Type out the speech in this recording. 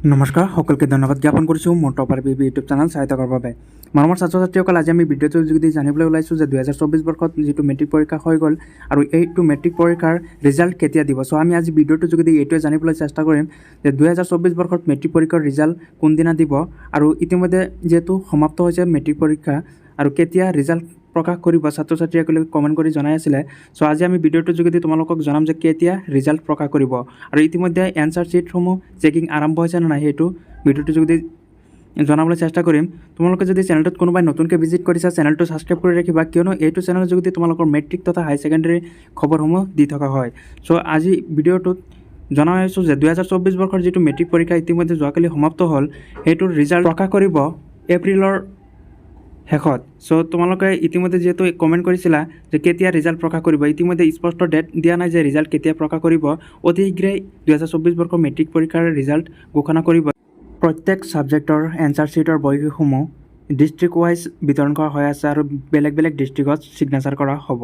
নমস্কাৰ সকলোকে ধন্যবাদ জ্ঞাপন কৰিছোঁ মোৰ টপাৰ বি ইউটিউব চেনেল চাই থকাৰ বাবে। মৰমৰ ছাত্ৰ ছাত্ৰীসকল আজি আমি ভিডিঅ'টোৰ যোগেদি জানিবলৈ ওলাইছোঁ যে দুহেজাৰ চৌবিছ বৰ্ষত যিটো মেট্ৰিক পৰীক্ষা হৈ গ'ল আৰু এইটো মেট্ৰিক পৰীক্ষাৰ ৰিজাল্ট কেতিয়া দিব। চ' আমি আজি ভিডিঅ'টোৰ যোগেদি এইটোৱে জানিবলৈ চেষ্টা কৰিম যে দুহেজাৰ চৌবিছ বৰ্ষত মেট্ৰিক পৰীক্ষাৰ ৰিজাল্ট কোনদিনা দিব আৰু ইতিমধ্যে যিহেতু সমাপ্ত হৈছে মেট্ৰিক পৰীক্ষা আৰু কেতিয়া ৰিজাল্ট প্ৰকাশ কৰিব ছাত্ৰ ছাত্ৰীসকলে কমেণ্ট কৰি জনাই আছিলে। চ' আজি আমি ভিডিঅ'টোৰ যোগেদি তোমালোকক জনাম যে কেতিয়া ৰিজাল্ট প্ৰকাশ কৰিব। আৰু ইতিমধ্যে এনচাৰ শ্বীটসমূহ চেকিং আৰম্ভ হৈছে নে নাই সেইটো ভিডিঅ'টোৰ যোগেদি জনাবলৈ চেষ্টা কৰিম। তোমালোকে যদি চেনেলটোত কোনোবাই নতুনকৈ ভিজিট কৰিছা চেনেলটো ছাবস্ক্ৰাইব কৰি ৰাখিবা, কিয়নো এইটো চেনেলৰ যোগেদি তোমালোকৰ মেট্ৰিক তথা হাই ছেকেণ্ডেৰী খবৰসমূহ দি থকা হয়। চ' আজি ভিডিঅ'টোত জনাইছোঁ যে দুহেজাৰ চৌবিছ বৰ্ষৰ যিটো মেট্ৰিক পৰীক্ষা ইতিমধ্যে যোৱাকালি সমাপ্ত হ'ল সেইটোৰ ৰিজাল্ট প্ৰকাশ কৰিব এপ্ৰিলৰ শেষত চ' তোমালোকে ইতিমধ্যে যিহেতু কমেণ্ট কৰিছিলা যে কেতিয়া ৰিজাল্ট প্ৰকাশ কৰিব, ইতিমধ্যে স্পষ্ট ডেট দিয়া নাই যে ৰিজাল্ট কেতিয়া প্ৰকাশ কৰিব অতি শীঘ্ৰেই দুহেজাৰ চৌবিছ বৰ্ষৰ মেট্ৰিক পৰীক্ষাৰ ৰিজাল্ট ঘোষণা কৰিব। প্ৰত্যেক ছাবজেক্টৰ এনচাৰ শ্বীটৰ বহীসমূহ ডিষ্ট্ৰিক্ট ৱাইজ বিতৰণ কৰা হৈ আছে আৰু বেলেগ বেলেগ ডিষ্ট্ৰিক্টত ছিগনেচাৰ কৰা হ'ব।